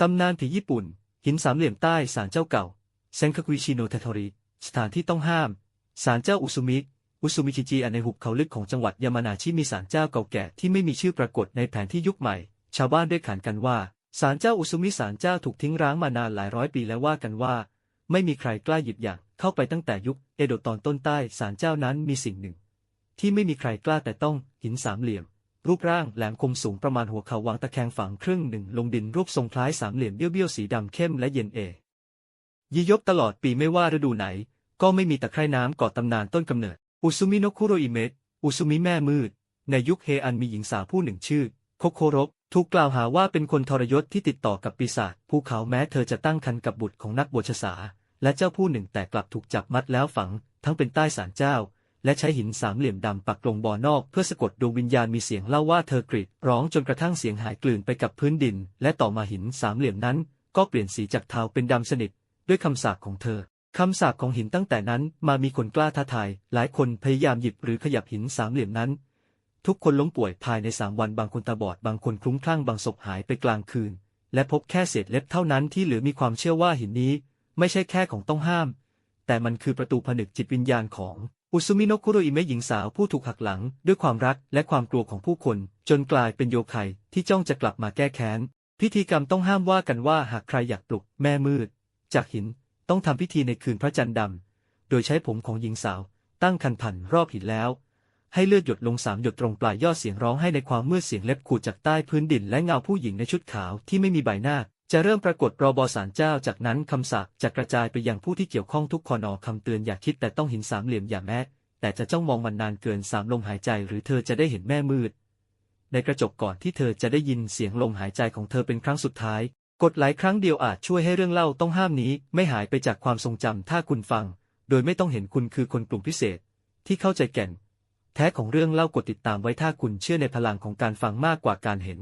ตำนานผีญี่ปุ่น หินสามเหลี่ยมใต้ศาลเจ้าเก่าเซนคากุชิโนเทโทริสถานที่ต้องห้ามศาลเจ้าอุซุมิอุซุมิชิจิอันในหุบเขาลึกของจังหวัดยามานาชิมีศาลเจ้าเก่าแก่ที่ไม่มีชื่อปรากฏในแผนที่ยุคใหม่ ชาวบ้านได้ขานกันว่าศาลเจ้าอุซุมิศาลเจ้าถูกทิ้งร้างมานานหลายร้อยปีและว่ากันว่า ไม่มีใครกล้าหยิบอย่างเข้าไปตั้งแต่ยุคเอโดะตอนต้นใต้ศาลเจ้านั้นมีสิ่งหนึ่ง ที่ไม่มีใครกล้าแต่ต้องหินสามเหลี่ยม รูปร่างแหลมคมสูงประมาณหัวเข่าวางตะแคงฝังครึ่งหนึ่งลงดินรูปทรงคล้ายสามเหลี่ยมเบี้ยวๆสีดำเข้มและเย็นเอยียบตลอดปีไม่ว่าฤดูไหน ก็ไม่มีตะไคร่น้ำก่อตำนานต้นกำเนิด อุซุมิโนคุโรอิเมะอุซุมิแม่มืด ในยุคเฮอันมีหญิงสาวผู้หนึ่งชื่อโคโครกถูกกล่าวหาว่าเป็นคนทรยศที่ติดต่อกับปีศาจภูเขาแม้เธอจะตั้งครรภ์กับบุตรของนักบวชศาและเจ้าผู้หนึ่งแต่กลับถูกจับมัดแล้วฝัง ทั้งเป็นใต้ศาลเจ้า และใช้หินสามเหลี่ยมดำปักลงบ่อนอกเพื่อสะกดดวงวิญญาณมีเสียงเล่าว่าเธอกรีดร้องจนกระทั่งเสียงหายกลืนไปกับพื้นดิน และต่อมาหินสามเหลี่ยมนั้น ก็เปลี่ยนสีจากเทาเป็นดำสนิท ด้วยคำสาปของเธอคำสาปของหินตั้งแต่นั้นมามีคนกล้าท้าทาย หลายคนพยายามหยิบหรือขยับหินสามเหลี่ยมนั้น ทุกคนล้มป่วยภายในสามวันบางคนตาบอดบางคนคลุ้มคลั่งบางศพหายไปกลางคืน และพบแค่เศษเล็บเท่านั้นที่เหลือมีความเชื่อว่าหินนี้ ไม่ใช่แค่ของต้องห้าม แต่มันคือประตูผนึกจิตวิญญาณของ อุซุมิโนคุโรอิเมะหญิงสาวผู้ถูกหักหลัง ด้วยความรักและความกลัวของผู้คน จนกลายเป็นโยไคที่จ้องจะกลับมาแก้แค้น พิธีกรรมต้องห้ามว่ากันว่าหากใครอยากปลุกแม่มืด จากหินต้องทำพิธีในคืนพระจันทร์ดำ โดยใช้ผมของหญิงสาว ตั้งคันพันรอบหินแล้ว ให้เลือดหยดลงสามหยดตรงปลายยอดเสียงร้องให้ในความมืดเสียงเล็บขูดจากใต้พื้นดินและเงาผู้หญิงในชุดขาวที่ไม่มีใบหน้า จะเริ่มปรากฏรอบอสารเจ้า จากนั้นคำสาปจะกระจายไปยังผู้ที่เกี่ยวข้องทุกคนอคำเตือนอย่าคิดแต่ต้องเหินสามเหลี่ยมอย่าแม้แต่จะจ้องมองมันนานเกินสามลมหายใจ หรือเธอจะได้เห็นแม่มืด ในกระจกก่อนที่เธอจะได้ยินเสียงลมหายใจของเธอเป็นครั้งสุดท้าย กดหลายครั้งเดียวอาจช่วยให้เรื่องเล่าต้องห้ามนี้ ไม่หายไปจากความทรงจำถ้าคุณฟัง โดยไม่ต้องเห็นคุณคือคนกลุ่มพิเศษ ที่เข้าใจแก่น แท้ของเรื่องเล่ากดติดตามไว้ถ้าคุณเชื่อในพลังของการฟังมากกว่าการเห็น